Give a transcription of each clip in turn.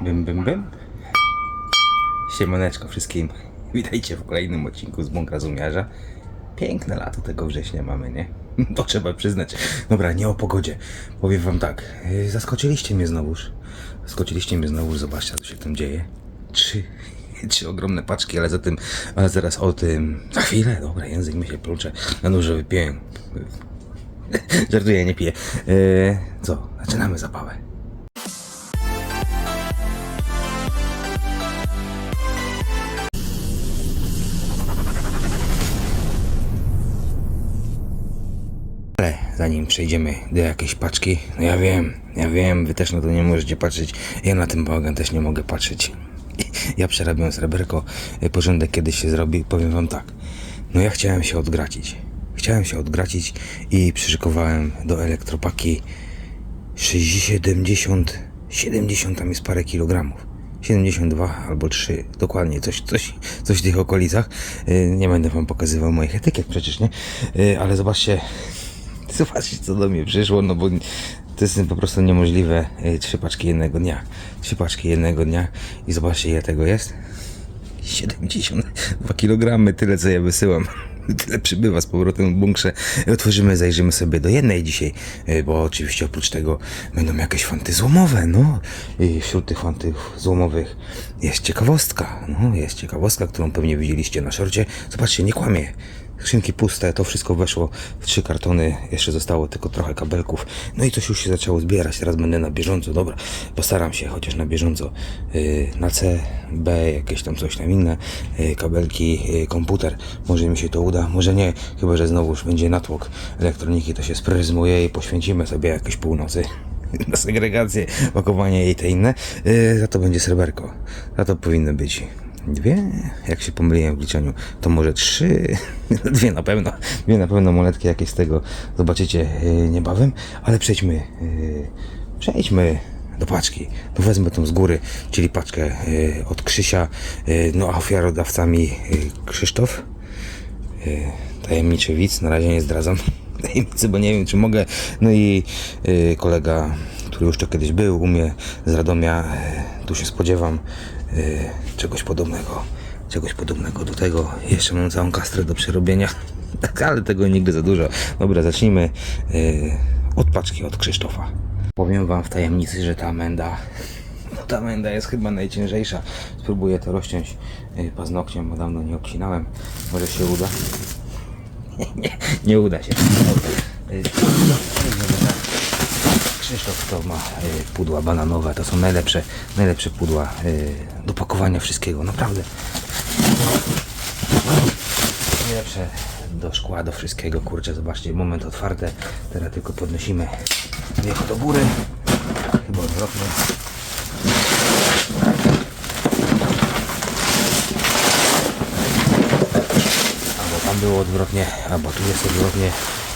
Bym, bym, bym. Siemaneczko wszystkim. Witajcie w kolejnym odcinku z Bąka Zumiarza. Piękne lato tego września mamy, nie? To trzeba przyznać. Dobra, nie o pogodzie. Powiem wam tak. Zaskoczyliście mnie znowuż. Zaskoczyliście mnie znowuż. Zobaczcie, co się tam dzieje. Trzy, trzy ogromne paczki, ale za tym, ale zaraz o tym. Za chwilę. Dobra, język mi się plucze. Na dużo wypiję. Żartuję, nie piję. Yy, co? Zaczynamy zabawę. Zanim przejdziemy do jakiejś paczki, no ja wiem, ja wiem, wy też na to nie możecie patrzeć, ja na tym bałagan też nie mogę patrzeć. Ja przerabiam sreberko, porządek kiedyś się zrobi, powiem wam tak, no ja chciałem się odgracić. Chciałem się odgracić i przyszykowałem do elektropaki 60, 70, 70 tam jest parę kilogramów. 72 albo 3, dokładnie, coś, coś, coś w tych okolicach. Y, Nie będę wam pokazywał moich etykiet przecież, nie? Y, Ale zobaczcie, zobaczcie co do mnie przyszło, no bo to jest po prostu niemożliwe. Y, Trzy paczki jednego dnia. Trzy paczki jednego dnia i zobaczcie ile tego jest. 72 kg, tyle co ja wysyłam. Tyle przybywa z powrotem w bunkrze. Otworzymy, zajrzymy sobie do jednej dzisiaj, y, bo oczywiście oprócz tego będą jakieś fanty złomowe, no. I wśród tych fantów złomowych jest ciekawostka, no, jest ciekawostka, którą pewnie widzieliście na szorcie. Zobaczcie, nie kłamie. Skrzynki puste, to wszystko weszło w trzy kartony, jeszcze zostało tylko trochę kabelków. No i coś już się zaczęło zbierać, teraz będę na bieżąco, dobra, postaram się chociaż na bieżąco. Yy, na C, B, jakieś tam coś tam inne, yy, kabelki, yy, komputer. Może mi się to uda, może nie, chyba że znowuż będzie natłok elektroniki, to się spryzmuje i poświęcimy sobie jakieś północy na segregację, pakowanie i te inne. Yy, za to będzie sreberko. Za to powinny być dwie. Jak się pomyliłem w liczeniu, to może trzy. Dwie na pewno. Dwie na pewno moletki jakieś z tego zobaczycie yy, niebawem. Ale przejdźmy. Yy, przejdźmy do paczki. No wezmę tą z góry, czyli paczkę yy, od Krzysia. No a ofiarodawcami Krzysztof. Tajemniczy widz, na razie nie zdradzam tajemnicy, bo nie wiem czy mogę. No i kolega, który już to kiedyś był u mnie z Radomia, tu się spodziewam czegoś podobnego. Czegoś podobnego do tego. Jeszcze mam całą kastrę do przerobienia. Tak, ale tego nigdy za dużo. Dobra, zacznijmy yy, od paczki od Krzysztofa. Powiem wam w tajemnicy, że ta menda no ta menda jest chyba najciężejsza. Spróbuję to rozciąć yy, paznokciem, bo dawno nie obcinałem. Może się uda. nie, nie uda się. Y, Krzysztof to ma y, pudła bananowe, to są najlepsze, najlepsze pudła y, do pakowania wszystkiego, naprawdę. Najlepsze do szkła, do wszystkiego, kurczę, zobaczcie, moment otwarte, teraz tylko podnosimy wiecho do góry, chyba odwrotnie. Albo tam było odwrotnie, albo tu jest odwrotnie.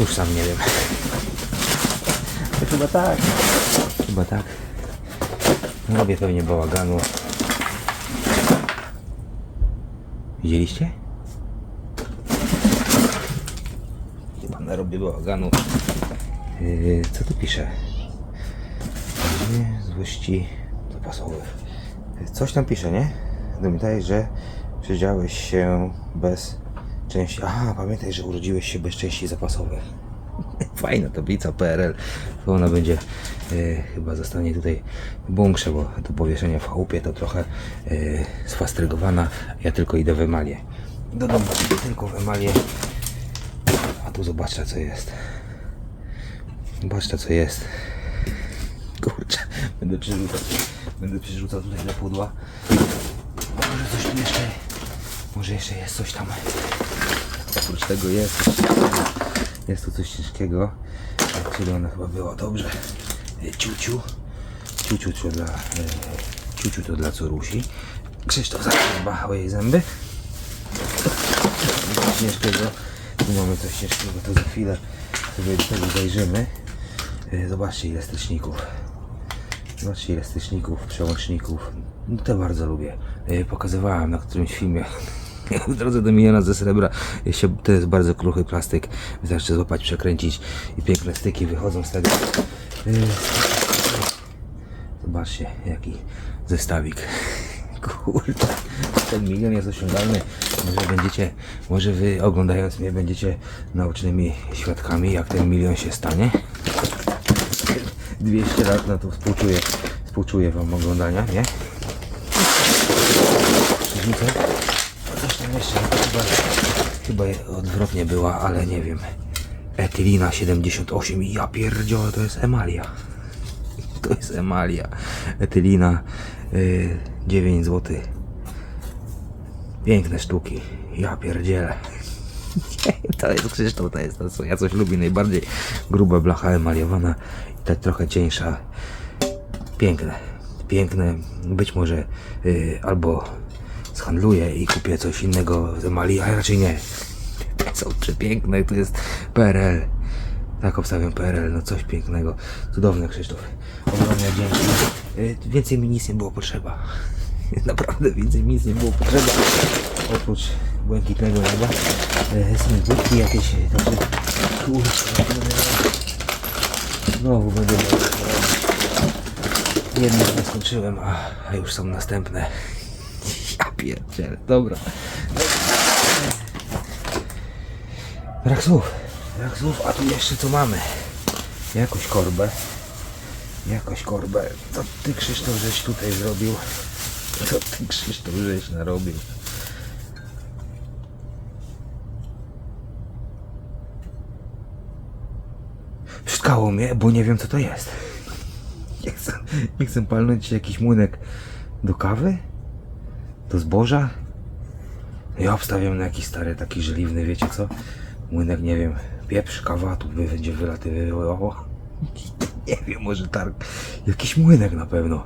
Już sam nie wiem. Chyba tak. Chyba tak. Robię pewnie bałaganu. Widzieliście? Chyba narobię bałaganu. Yy, co tu pisze? Nie, złości zapasowych. Coś tam pisze, nie? Pamiętaj, że przydziałeś się bez części. Aha, pamiętaj, że urodziłeś się bez części zapasowych. Fajna tablica PRL. To ona będzie e, chyba zostanie tutaj w bo do powieszenia w chałupie to trochę e, sfastrygowana. Ja tylko idę w emalię. Do domu tylko w emalię. A tu zobaczcie co jest. Zobaczcie co jest. Kurczę, będę przerzucał. Będę przerzucał tutaj do pudła. Może coś tu jeszcze. Może jeszcze jest coś tam. Oprócz tego jest. Jest tu coś ciężkiego. Ona chyba była dobrze. E, Ciuciu. Ciuciu to dla. E, ciuciu to dla Corusi. Krzysztof zawsze o jej zęby. Coś ciężkiego. Tu mamy coś ciężkiego, to za chwilę sobie do tego zajrzymy. E, Zobaczcie ile styczników. Zobaczcie ile styczników, przełączników. No to bardzo lubię. Pokazywałem na którymś filmie. W drodze do miliona ze srebra. To jest bardzo kruchy plastyk. Wystarczy złapać, przekręcić i piękne styki wychodzą z tego. E, Zobaczcie, jaki zestawik. Kurde, ten milion jest osiągalny. Może będziecie, może wy oglądając mnie będziecie naocznymi świadkami, jak ten milion się stanie. 200 lat, no to współczuję, współczuję wam oglądania, nie? Różnicę? Jeszcze, chyba, chyba odwrotnie była, ale nie wiem. Etylina 78 i ja pierdzielę, to jest emalia. To jest emalia. Etylina y, 9 zł. Piękne sztuki. Ja pierdzielę. To jest Krzysztof, to jest to, co ja coś lubię najbardziej. Gruba blacha emaliowana i tak trochę cieńsza. Piękne. Piękne. Być może y, albo zhandluję i kupię coś innego z emali, a raczej nie. Są przepiękne, to jest PRL. Tak obstawiam PRL, no coś pięknego. Cudowne Krzysztof. Ogromne dzięki. Y, Więcej mi nic nie było potrzeba. Naprawdę więcej mi nic nie było potrzeba. Oprócz błękitnego nieba. Są budki jakieś. Także kurczę. Znowu będę miał. Jedne skończyłem, a już są następne. Ja pierdzielę, dobra. Brak słów, brak słów, a tu jeszcze co mamy? Jakąś korbę. Jakąś korbę. Co ty Krzysztof żeś tutaj zrobił? Co ty Krzysztof żeś narobił? Szkało mnie, bo nie wiem co to jest. Nie chcę, nie chcę palnąć jakiś młynek do kawy? Do zboża? Ja obstawiam na jakiś stary, taki żeliwny, wiecie co? Młynek, nie wiem, pieprz, kawa, tu będzie wylatywało. Nie wiem, może targ. Jakiś młynek na pewno.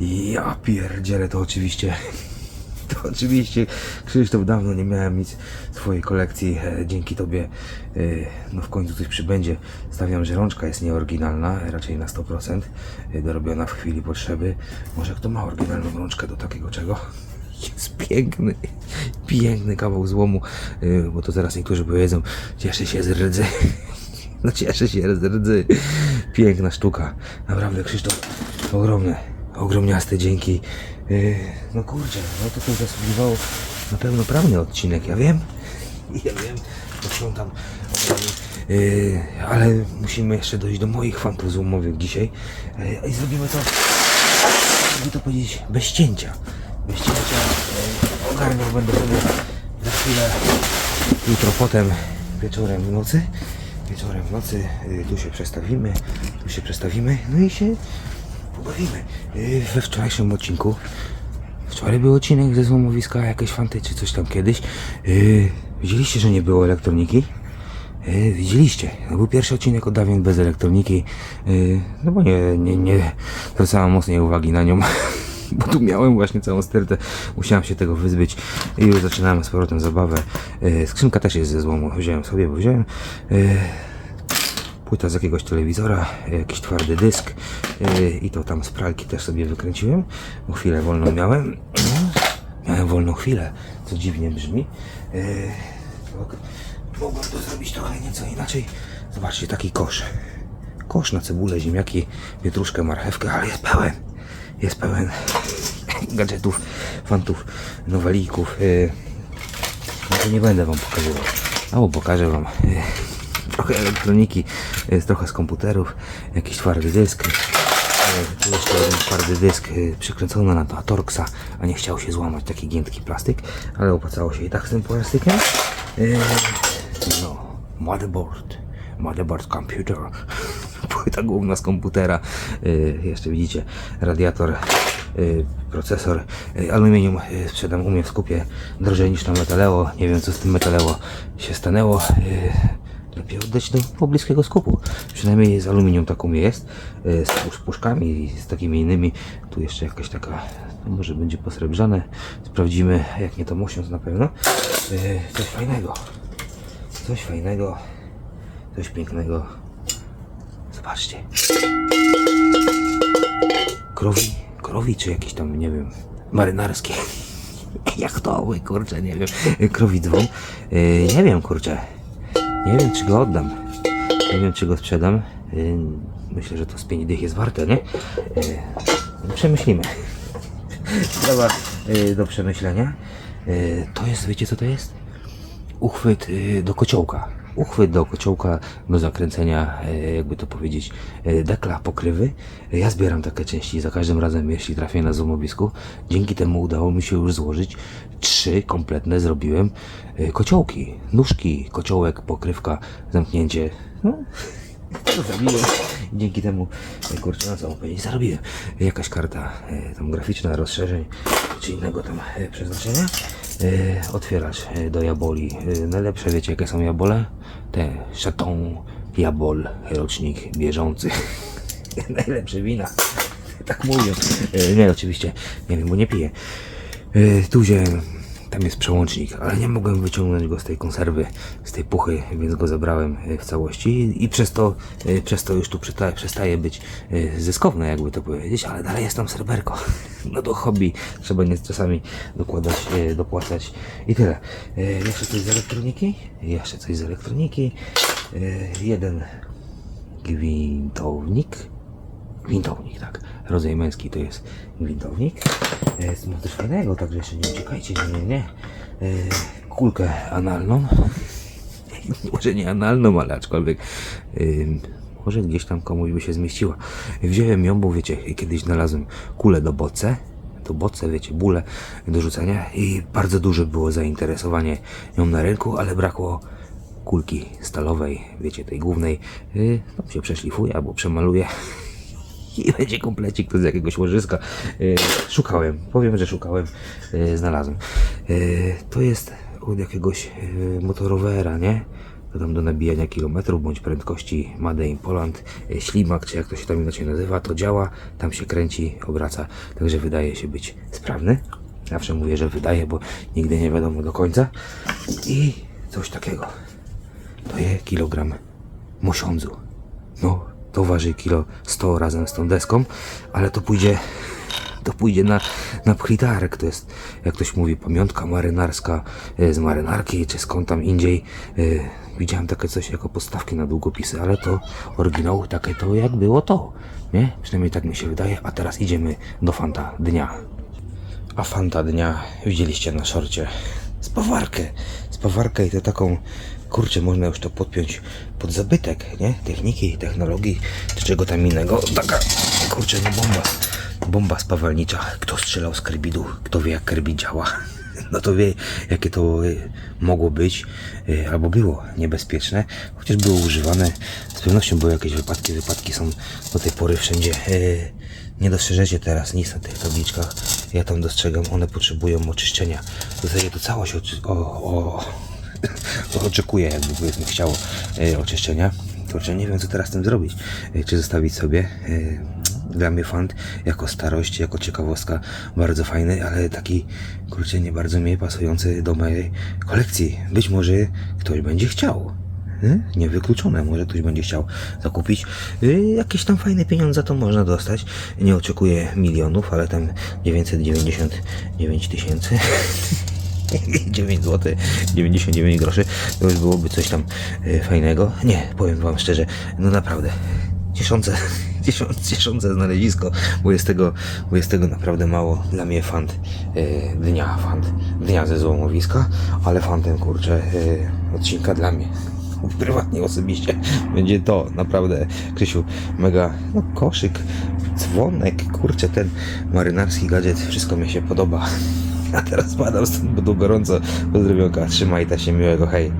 Ja pierdzielę, to oczywiście. To oczywiście, Krzysztof, dawno nie miałem nic w swojej kolekcji. E, dzięki Tobie, e, no w końcu coś przybędzie. Stawiam, że rączka jest nieoryginalna, raczej na 100%, e, dorobiona w chwili potrzeby. Może kto ma oryginalną rączkę do takiego czego? Jest piękny, piękny kawał złomu, bo to zaraz niektórzy powiedzą, cieszę się z rdzy. No cieszę się z rdzy. Piękna sztuka. Naprawdę, Krzysztof, ogromne, ogromniaste dzięki. Yy, no kurczę, no to to zasługiwało na pełnoprawny odcinek, ja wiem. Ja wiem, posprzątam ogromnie. Yy, ale musimy jeszcze dojść do moich fantów złomowych dzisiaj. Yy, I zrobimy to, jakby to powiedzieć, bez cięcia. Bez cięcia. Yy, ogarniał będę sobie za chwilę, jutro potem, wieczorem w nocy. Wieczorem w nocy tu się przestawimy, tu się przestawimy, no i się Yy, we wczorajszym odcinku, wczoraj był odcinek ze złomowiska, jakieś fanty czy coś tam kiedyś. Yy, widzieliście, że nie było elektroniki? Yy, widzieliście, to był pierwszy odcinek od dawien bez elektroniki, no bo nie, nie, nie zwracałem mocnej uwagi na nią, bo tu miałem właśnie całą stertę, musiałem się tego wyzbyć i już zaczynamy z powrotem zabawę. Skrzynka też jest ze złomu, wziąłem sobie, bo wziąłem. Płyta z jakiegoś telewizora, jakiś twardy dysk yy, i to tam z pralki też sobie wykręciłem, chwilę wolną miałem. Miałem wolną chwilę, co dziwnie brzmi. Yy, mog- mogłem to zrobić trochę nieco inaczej. Zobaczcie, taki kosz. Kosz na cebulę, ziemniaki, pietruszkę, marchewkę, ale jest pełen. Jest pełen gadżetów, fantów, nowalików. Yy, no to nie będę wam pokazywał. Albo pokażę wam trochę elektroniki, trochę z komputerów, jakiś twardy dysk. yy, Tu jeszcze jeden twardy dysk yy, przykręcony na to Torxa, a nie chciał się złamać taki giętki plastik, ale opłacało się i tak z tym plastikiem. Yy, No, motherboard, motherboard computer, płyta główna z komputera, jeszcze widzicie radiator, procesor, aluminium sprzedam u mnie w skupie drożej niż metaleo, nie wiem co z tym metaleo się stanęło, lepiej oddać do pobliskiego skupu, przynajmniej z aluminium tak mnie jest, yy, z pusz- puszkami i z takimi innymi, tu jeszcze jakaś taka, no może będzie posrebrzane, sprawdzimy jak nie to mosiąc na pewno, yy, coś fajnego. Coś fajnego, coś pięknego. Zobaczcie. Krowi, krowi czy jakieś tam, nie wiem, marynarskie. Jachtowy, kurczę, nie wiem. Krowi. Yy, nie wiem, kurczę. Nie wiem, czy go oddam. Nie wiem, czy go sprzedam. Yy, myślę, że to z dych jest warte, nie? Yy, Przemyślimy. Sprawa y, do przemyślenia. Y, to jest, wiecie co to jest? Uchwyt y, do kociołka. Uchwyt do kociołka do zakręcenia, y, jakby to powiedzieć, y, dekla, pokrywy. Ja zbieram takie części za każdym razem, jeśli trafię na złomowisku. Dzięki temu udało mi się już złożyć trzy kompletne zrobiłem y, kociołki. Nóżki, kociołek, pokrywka, zamknięcie. No, to. Dzięki temu, e, kurczę, no co powiedzieć, zarobiłem. Jakaś karta e, tam graficzna, rozszerzeń, czy innego tam e, przeznaczenia. E, otwieracz e, do jaboli. E, najlepsze wiecie jakie są jabole? Te Chaton Jabol, rocznik bieżący. Najlepsze wina. Tak mówią. Nie, oczywiście, nie wiem, bo nie piję. Tu wziąłem tam jest przełącznik, ale nie mogłem wyciągnąć go z tej konserwy, z tej puchy, więc go zabrałem e, w całości i przez to, e, przez to już tu przesta- przestaje być e, zyskowne, jakby to powiedzieć, ale dalej jest tam serwerko. No do hobby trzeba nie czasami dokładać, dopłacać i tyle. Jeszcze coś z elektroniki? Jeszcze coś z elektroniki. Jeden gwintownik. Gwintownik, tak. Rodzaj męski to jest gwintownik. E, Z fajnego, także jeszcze nie uciekajcie, nie, nie, nie. E, Kulkę analną. Może nie analną, ale aczkolwiek ym, może gdzieś tam komuś by się zmieściła. Wziąłem ją, bo wiecie, kiedyś znalazłem kulę do boce. Do boce, wiecie, bóle do rzucania i bardzo duże było zainteresowanie nią na rynku, ale brakło kulki stalowej, wiecie, tej głównej. Yy, tam się przeszlifuje albo przemaluje i będzie komplecik to z jakiegoś łożyska. Yy, szukałem, powiem, że szukałem, yy, znalazłem. Yy, to jest od jakiegoś yy, motorowera, nie? To tam do nabijania kilometrów bądź prędkości Made in Poland, ślimak, czy jak to się tam inaczej nazywa, to działa, tam się kręci, obraca, także wydaje się być sprawny. Zawsze mówię, że wydaje, bo nigdy nie wiadomo do końca. I coś takiego. To jest kilogram mosiądzu. No, to waży kilo 100 razem z tą deską, ale to pójdzie, to pójdzie na, na pchlitarek. To jest, jak ktoś mówi, pamiątka marynarska e, z marynarki, czy skąd tam indziej. E, Widziałem takie coś jako podstawki na długopisy, ale to oryginał takie to jak było to, nie? Przynajmniej tak mi się wydaje, a teraz idziemy do Fanta Dnia. A Fanta Dnia widzieliście na szorcie. Spawarkę. Spawarkę i to taką, kurczę, można już to podpiąć pod zabytek, nie? Techniki, technologii, czy czego tam innego. Taka, kurczę, no bomba. Bomba spawalnicza. Kto strzelał z karbidu, kto wie jak karbid działa. No to wie, jakie to y, mogło być, y, albo było niebezpieczne, chociaż było używane. Z pewnością były jakieś wypadki. Wypadki są do tej pory wszędzie. y, nie dostrzeżecie teraz nic na tych tabliczkach. Ja tam dostrzegam, one potrzebują oczyszczenia. Zasadzie to całość o, o, to oczekuje, jakby powiedzmy chciało e, oczyszczenia. Kurczę, nie wiem co teraz z tym zrobić. E, czy zostawić sobie. E, dla mnie fant jako starość, jako ciekawostka bardzo fajny, ale taki kurczę nie bardzo mi pasujący do mojej kolekcji. Być może ktoś będzie chciał. Nie? Niewykluczone, może ktoś będzie chciał zakupić. Jakieś tam fajne pieniądze to można dostać. Nie oczekuję milionów, ale tam 999 tysięcy. 9 zł 99 groszy to już byłoby coś tam y, fajnego. Nie, powiem wam szczerze, no naprawdę cieszące, cieszące znalezisko, bo jest tego, bo jest tego naprawdę mało. Dla mnie fant y, dnia, fant dnia ze złomowiska, ale fantem kurczę y, odcinka dla mnie prywatnie, osobiście będzie to naprawdę, Krzysiu, mega, no koszyk, dzwonek, kurczę, ten marynarski gadżet, wszystko mi się podoba. A teraz padam stąd, bo tu gorąco, pozdrowionka, trzymaj ta się miłego, hej.